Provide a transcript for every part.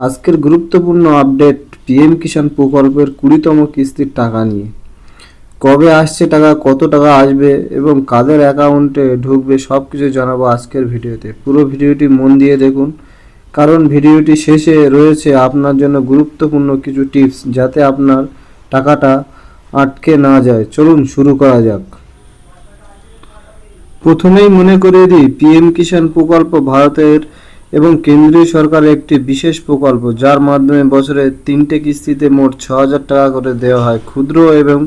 আজকের গুরুত্বপূর্ণ update PM কিষাণ প্রকল্পের কুড়িতম কিস্তির টাকা নিয়ে। কবে আসছে টাকা, কত টাকা আসবে এবং কাদের অ্যাকাউন্টে ঢুকবে সব কিছু জানাব আজকের ভিডিওতে। পুরো ভিডিওটি মন দিয়ে দেখুন, কারণ ভিডিওটি শেষে রয়েছে আপনার জন্য গুরুত্বপূর্ণ কিছু টিপস যাতে আপনার টাকাটা আটকে না যায়। চলুন শুরু করা যাক। প্রথমেই মনে করিয়ে দিই, পিএম কিষাণ প্রকল্প ভারতের এবং কেন্দ্রীয় সরকারের একটি বিশেষ প্রকল্প, যার মাধ্যমে বছরে তিনটে কিস্তিতে মোট ছ হাজার টাকা করে দেওয়া হয় ক্ষুদ্র এবং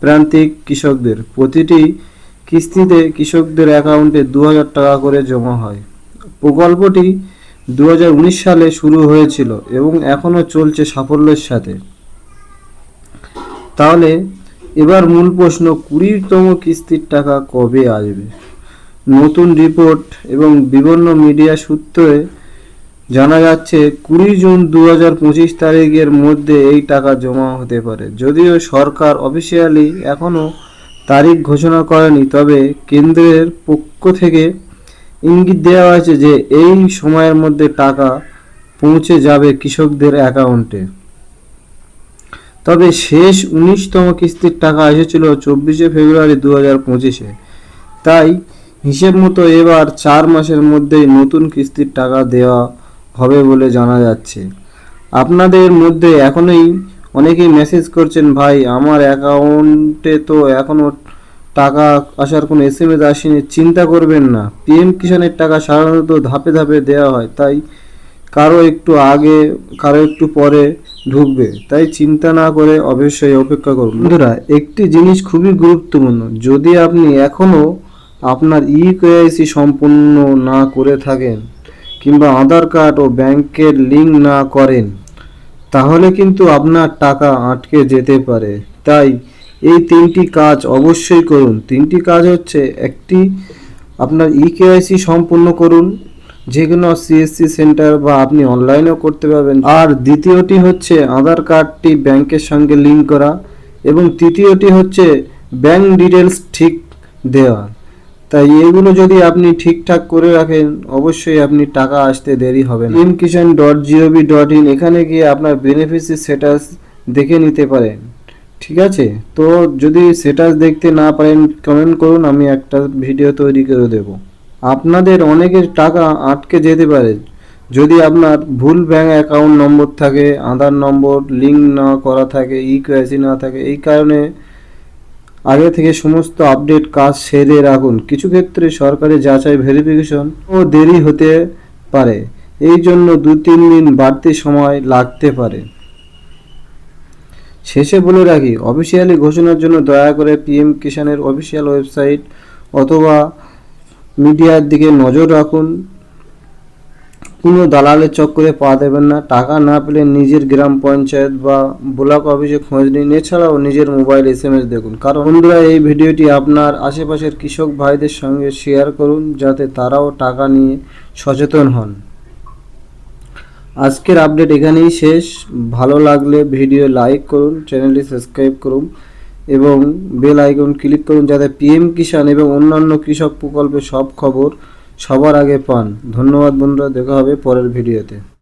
প্রান্তিক কৃষকদের। প্রতিটি কিস্তিতে কৃষকদের অ্যাকাউন্টে দু হাজার টাকা করে জমা হয়। প্রকল্পটি দু হাজার উনিশ সালে শুরু হয়েছিল এবং এখনও চলছে সাফল্যের সাথে। তাহলে এবার মূল প্রশ্ন, কুড়িতম কিস্তির টাকা কবে আসবে? নতুন রিপোর্ট এবং বিভিন্ন মিডিয়া সূত্রে জানা যাচ্ছে, কুড়ি জুন দু পঁচিশ তারিখের মধ্যে এই টাকা জমা হতে পারে। যদিও সরকার অফিসিয়ালি এখনও তারিখ ঘোষণা করেনি, তবে কেন্দ্রের পক্ষ থেকে ইঙ্গিত দেওয়া হয়েছে যে এই সময়ের মধ্যে টাকা পৌঁছে যাবে কৃষকদের অ্যাকাউন্টে। তবে শেষ উনিশতম কিস্তির টাকা এসেছিল চব্বিশে ফেব্রুয়ারি দু হাজার পঁচিশে। তাই হিসেব মতো এবার চার মাসের মধ্যেই নতুন কিস্তির টাকা দেওয়া হবে বলে জানা যাচ্ছে। আপনাদের মধ্যে এখনই অনেকেই মেসেজ করছেন, ভাই, আমার অ্যাকাউন্টে তো এখনও টাকা আসার কোনো এস এম এস আসেনি, চিন্তা করবেন না। পিএম কিষাণের টাকা সাধারণত ধাপে ধাপে দেওয়া হয়, তাই কারও একটু আগে, কারও একটু পরে ঢুকবে। তাই চিন্তা না করে অবশ্যই অপেক্ষা করুন। বন্ধুরা, একটি জিনিস খুবই গুরুত্বপূর্ণ। যদি আপনি এখনও আপনার ই কেআইসি সম্পূর্ণ না করে থাকেন কিংবা আধার কার্ড ও ব্যাংকের লিঙ্ক না করেন, তাহলে কিন্তু আপনার টাকা আটকে যেতে পারে। তাই এই তিনটি কাজ অবশ্যই করুন। তিনটি কাজ হচ্ছে, একটি, আপনার ই কেআইসি সম্পূর্ণ করুন যে কোনো সিএসসি সেন্টার বা আপনি অনলাইনেও করতে পারবেন। আর দ্বিতীয়টি হচ্ছে, আধার কার্ডটি ব্যাংকের সঙ্গে লিঙ্ক করা। এবং তৃতীয়টি হচ্ছে, ব্যাংক ডিটেলস ঠিক দেওয়া। তাই এগুলো যদি আপনি ঠিকঠাক করে রাখেন, অবশ্যই আপনি টাকা আসতে দেরি হবে না। M dot G O V dot in এখানে গিয়ে আপনার বেনিফিসি স্ট্যাটাস দেখে নিতে পারেন। ঠিক আছে? তো যদি স্ট্যাটাস দেখতে না পারেন কমেন্ট করুন, আমি একটা ভিডিও তৈরি করে দেব। আপনাদের অনেকের টাকা আটকে যেতে পারে। যদি আপনার ভুল ব্যাঙ্ক অ্যাকাউন্ট নম্বর থাকে, আধার নম্বর লিঙ্ক না করা থাকে ই না থাকে, এই কারণে আগে থেকে সমস্ত আপডেট কাজ সেরে রাখুন। কিছু ক্ষেত্রে সরকারি যাচাই ভেরিফিকেশন ও দেরি হতে পারে। এই জন্য দু তিন দিন বাড়তি সময় লাগতে পারে। শেষে বলে রাখি, অফিসিয়ালি ঘোষণার জন্য দয়া করে পিএম কিষানের অফিসিয়াল ওয়েবসাইট অথবা মিডিয়ার দিকে নজর রাখুন। কোনো দালালের চক্করে পা দেবেন না। টাকা না পেলে নিজের গ্রাম পঞ্চায়েত বা ব্লক অফিসে খোঁজ নিন। এছাড়াও নিজের মোবাইল এস এম এস দেখুন। কারণ বন্ধুরা, এই ভিডিওটি আপনার আশেপাশের কৃষক ভাইদের সঙ্গে শেয়ার করুন, যাতে তারাও টাকা নিয়ে সচেতন হন। আজকের আপডেট এখানেই শেষ। ভালো লাগলে ভিডিও লাইক করুন, চ্যানেলটি সাবস্ক্রাইব করুন এবং বেল আইকন ক্লিক করুন, যাতে পিএম কিষাণ এবং অন্যান্য কৃষক প্রকল্পের সব খবর সবার আগে পান। ধন্যবাদ বন্ধুরা দেখা হবে পরের ভিডিওতে।